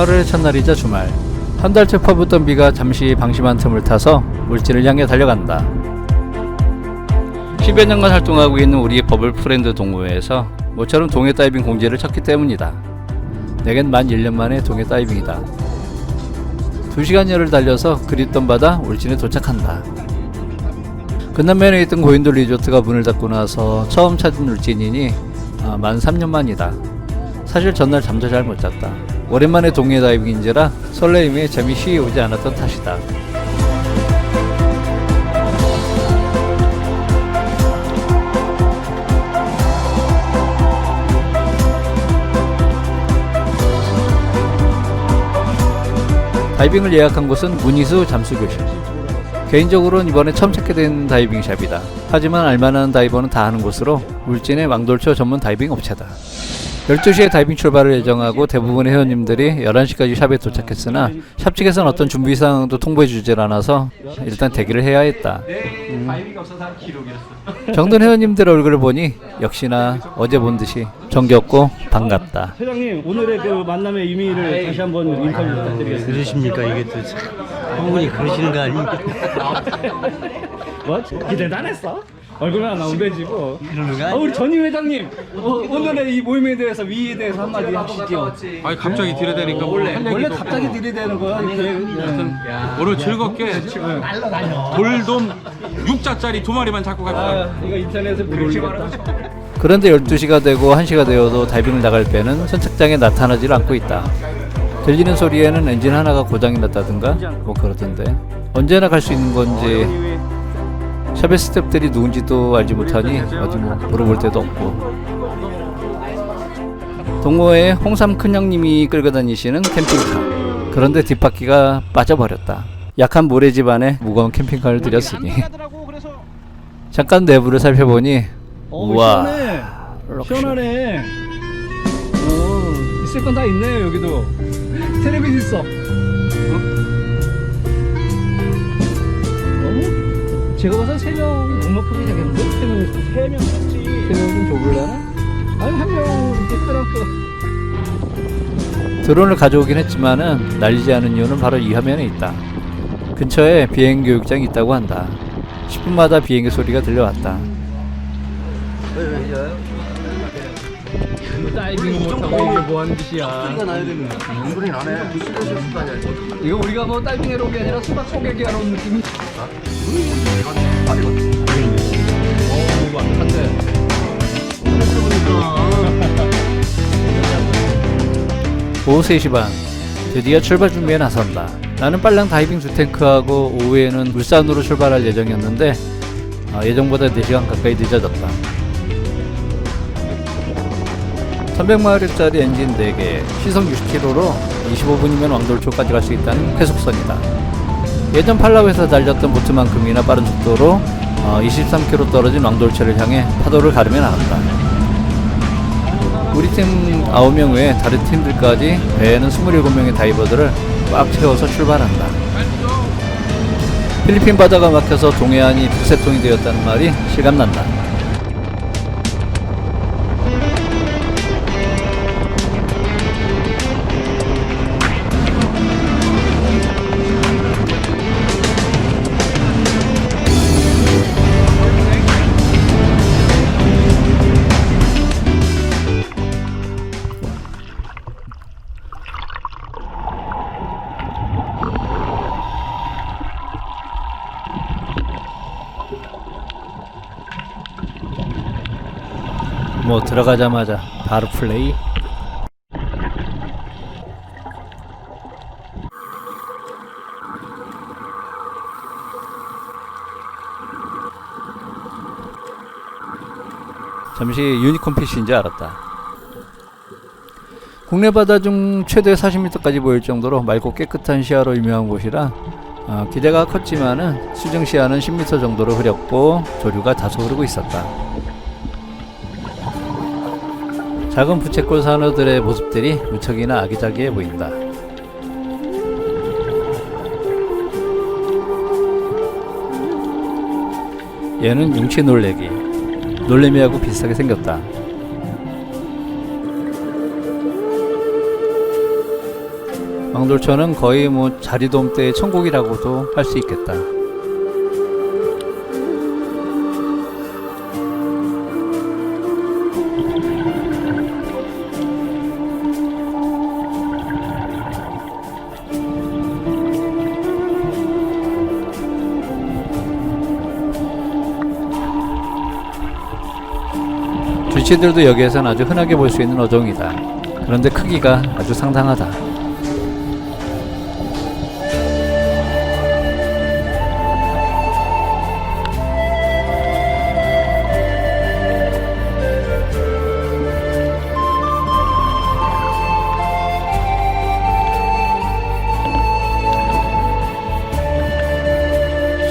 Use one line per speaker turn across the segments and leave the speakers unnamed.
8월의 첫날이자 주말. 한 달째 퍼붓던 비가 잠시 방심한 틈을 타서 물질을 향해 달려간다. 10여 년간 활동하고 있는 우리의 버블 프렌드 동호회에서 모처럼 동해 다이빙 공지를 쳤기 때문이다. 내겐 만 1년 만에 동해 다이빙이다. 2시간여를 달려서 그립던 바다 울진에 도착한다. 근남면에 있던 고인돌 리조트가 문을 닫고 나서 처음 찾은 울진이니 아, 만 3년 만이다. 사실 전날 잠도 잘 못 잤다. 오랜만에 동해 다이빙인지라 설레임에 잠이 쉬이 오지 않았던 탓이다. 다이빙을 예약한 곳은 문희수 잠수교실. 개인적으로는 이번에 처음 찾게 된 다이빙 샵이다. 하지만 알만한 다이버는 다 아는 곳으로 울진의 망돌초 전문 다이빙 업체다. 12시에 다이빙 출발을 예정하고 대부분의 회원님들이 11시까지 샵에 도착했으나 샵 측에서는 어떤 준비 사항도 통보해 주질 않아서 일단 대기를 해야 했다.
한 기록이었어.
정든 회원님들 얼굴을 보니 역시나 어제 본 듯이 정겹고 반갑다.
회장님 오늘의 그 만남의 의미를 다시 한번 인터뷰 부탁드리겠습니다.
그러십니까 이게 또 분이 그러시는 거 아닙니까?
뭐? 기대도 안 했어? 얼굴만 나오면 되지 뭐.
그러는 거
아? 우리 전임 회장님 어, 오늘의 이 모임에 대해서 위에 대해서 한마디 하시죠.
아니 갑자기 들이대니까 뭐할
원래
얘기도
갑자기
없고.
들이대는 거야 이렇게. 네.
오늘 즐겁게 돌돔 6자짜리 두 마리만 잡고 갑시다.
아 이거 인터넷에 올리겠다.
그런데 12시가 되고 1시가 되어도 다이빙을 나갈 배는 선착장에 나타나질 않고 있다. 들리는 소리에는 엔진 하나가 고장이 났다든가 뭐 그러던데 언제나 갈 수 있는 건지 샵의 스탭들이 누군지도 알지 못하니 어디 뭐 물어볼 데도 없고 동호회에 홍삼 큰형님이 끌고 다니시는 캠핑카 그런데 뒷바퀴가 빠져버렸다 약한 모래집 안에 무거운 캠핑카를 들였으니 잠깐 내부를 살펴보니
어,
우와
시원해.
럭셔리.
시원하네. 어, 있을 건 다 있네 여기도. 텔레비전 있어. 어? 어? 제가 봐서 세명 넉넉하게 되겠는데? 세 명, 세명 같지.
세명좀 좁을려나?
아니 한명 이렇게 끊었고.
드론을 가져오긴 했지만은 날리지 않은 이유는 바로 이 화면에 있다. 근처에 비행 교육장이 있다고 한다. 10분마다 비행기 소리가 들려왔다.
다이빙 못하고 이게 뭐 하는 짓이야.
소리가 나야 되는 소리 나네.
이거 우리가 뭐 다이빙하러 온 게 아니라 수박 소개기 하러 온 느낌이. 완벽한데.
오후 3시 반. 드디어 출발 준비에 나선다. 나는 빨랑 다이빙 두 탱크하고 오후에는 울산으로 출발할 예정이었는데 아, 예정보다 4시간 가까이 늦어졌다. 300마력짜리 엔진 4개, 시속 60km로 25분이면 왕돌초까지 갈 수 있다는 쾌속선이다. 예전 팔라우에서 달렸던 보트만큼이나 빠른 속도로 23km 떨어진 왕돌초를 향해 파도를 가르며 나간다. 우리 팀 9명 외에 다른 팀들까지 배에는 27명의 다이버들을 꽉 채워서 출발한다. 필리핀 바다가 막혀서 동해안이 북새통이 되었다는 말이 실감난다. 뭐 들어가자마자 바로 플레이. 잠시 유니콘 피쉬인 줄 알았다. 국내 바다 중 최대 40m까지 보일 정도로 맑고 깨끗한 시야로 유명한 곳이라 어, 기대가 컸지만은 수중 시야는 10m 정도로 흐렸고 조류가 다소 흐르고 있었다. 작은 부채꼴 산호들의 모습들이 무척이나 아기자기해 보인다. 얘는 융치 놀래기. 놀래미하고 비슷하게 생겼다. 왕돌초는 거의 뭐 자리돔 때의 천국이라고도 할 수 있겠다. 주치들도 여기에선 아주 흔하게 볼 수 있는 어종이다. 그런데 크기가 아주 상당하다.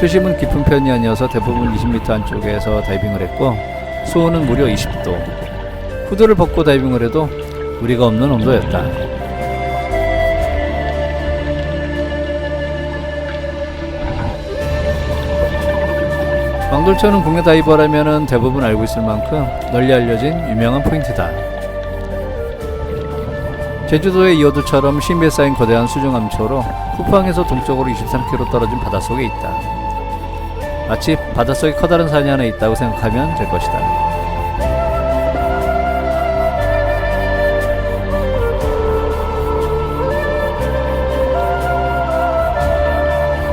수심은 깊은 편이 아니어서 대부분 20m 안쪽에서 다이빙을 했고 수온은 무려 20도. 후드를 벗고 다이빙을 해도 무리가 없는 온도였다. 왕돌초는 국내 다이버라면 대부분 알고 있을 만큼 널리 알려진 유명한 포인트다. 제주도의 이어도처럼 신비에 쌓인 거대한 수중암초로 쿠팡에서 동쪽으로 23km 떨어진 바닷속에 있다. 마치 바닷속에 커다란 산이 하나 있다고 생각하면 될 것이다.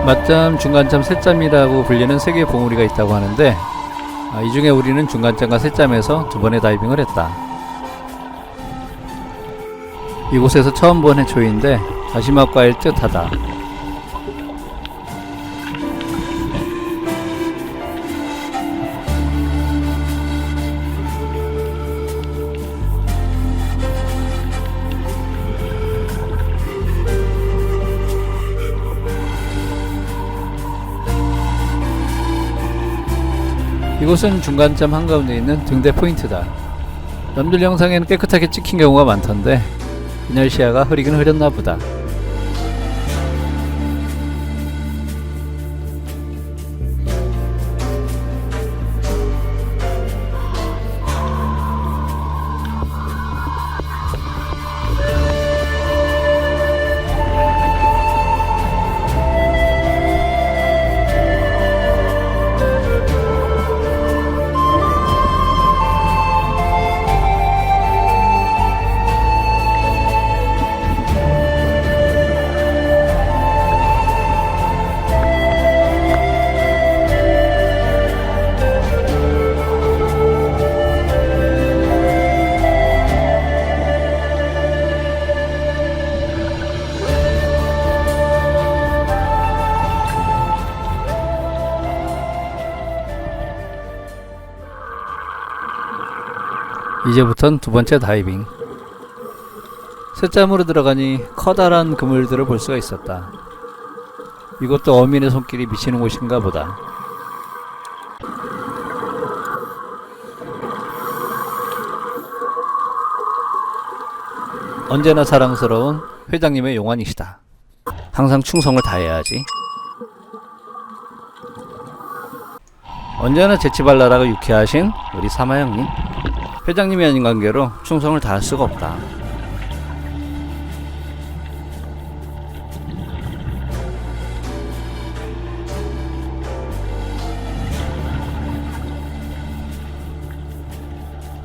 맞점, 중간점, 새점이라고 불리는 세 개의 봉우리가 있다고 하는데 아, 이 중에 우리는 중간점과 새점에서 두 번의 다이빙을 했다. 이곳에서 처음 본 해초인데 다시마 과일 뜻하다. 이곳은 중간점 한가운데 있는 등대 포인트다. 남들 영상에는 깨끗하게 찍힌 경우가 많던데 그날 시야가 흐리긴 흐렸나 보다. 이제부턴 두 번째 다이빙. 셋잠으로 들어가니 커다란 그물들을 볼 수가 있었다. 이것도 어민의 손길이 미치는 곳인가 보다. 언제나 사랑스러운 회장님의 용환이시다. 항상 충성을 다해야지. 언제나 재치발랄하고 유쾌하신 우리 사마 형님. 회장님이 아닌 관계로 충성을 다할 수가 없다.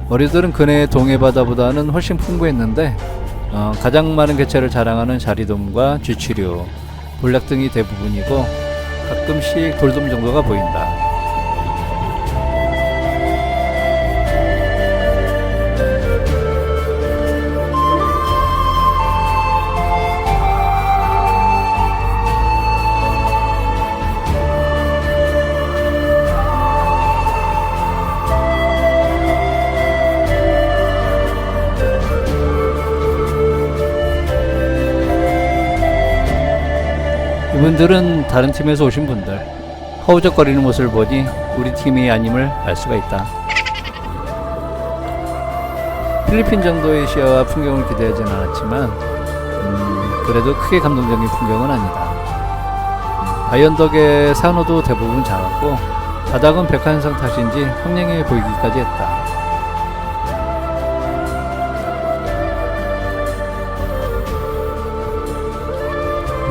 머리들은 그네의 동해바다보다는 훨씬 풍부했는데 어, 가장 많은 개체를 자랑하는 자리돔과 쥐치류, 볼락 등이 대부분이고 가끔씩 돌돔 정도가 보인다. 이분들은 다른 팀에서 오신 분들. 허우적거리는 모습을 보니 우리 팀이 아님을 알 수가 있다. 필리핀 정도의 시야와 풍경을 기대하진 않았지만, 음, 그래도 크게 감동적인 풍경은 아니다. 아이언 덕에 산호도 대부분 작았고, 바닥은 백한성 탓인지 평행해 보이기까지 했다.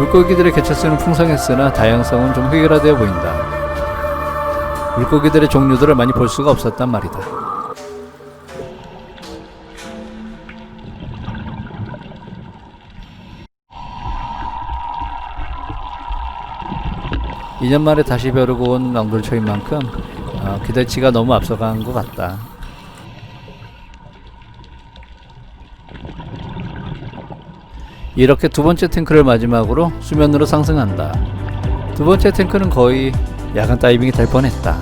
물고기들의 개체수는 풍성했으나 다양성은 좀 획일화되어 보인다. 물고기들의 종류들을 많이 볼 수가 없었단 말이다. (2년) 만에 다시 벼르고 온 낭돌초인 만큼 어, 기대치가 너무 앞서간 것 같다. 이렇게 두 번째 탱크를 마지막으로 수면으로 상승한다. 두 번째 탱크는 거의 야간 다이빙이 될 뻔했다.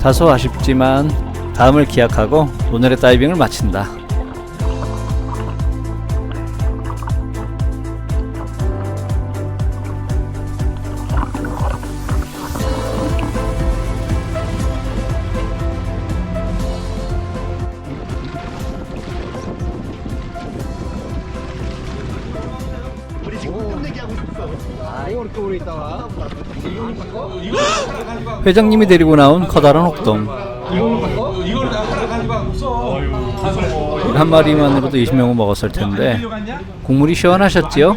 다소 아쉽지만 다음을 기약하고 오늘의 다이빙을 마친다. 회장님이 데리고 나온 커다란
없어.
한 마리만으로도 20명은 먹었을 텐데 국물이 시원하셨지요?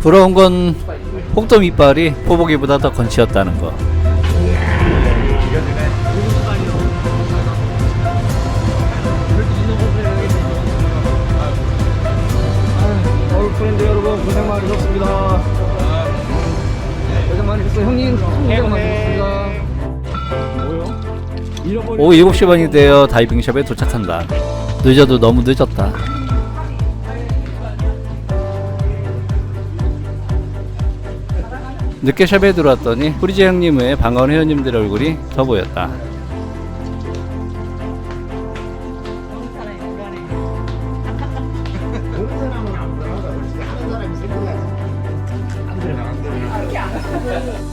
부러운 건 혹돔 이빨이 포보기보다 더 건치였다는 거.
고생 많으셨습니다. 고생 많으셨어요 형님. 고생 많으셨습니다. 뭐요?
오후 7시 반이 되어 다이빙샵에 도착한다. 늦어도 너무 늦었다. 늦게 샵에 들어왔더니 후리지 형님 외에 반가운 회원님들 얼굴이 더 보였다.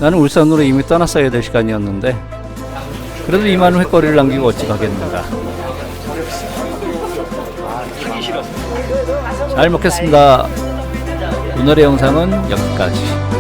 나는 울산으로 이미 떠났어야 될 시간이었는데 그래도 이만한 횟거리를 남기고 어찌 가겠는가. 잘 먹겠습니다. 오늘의 영상은 여기까지.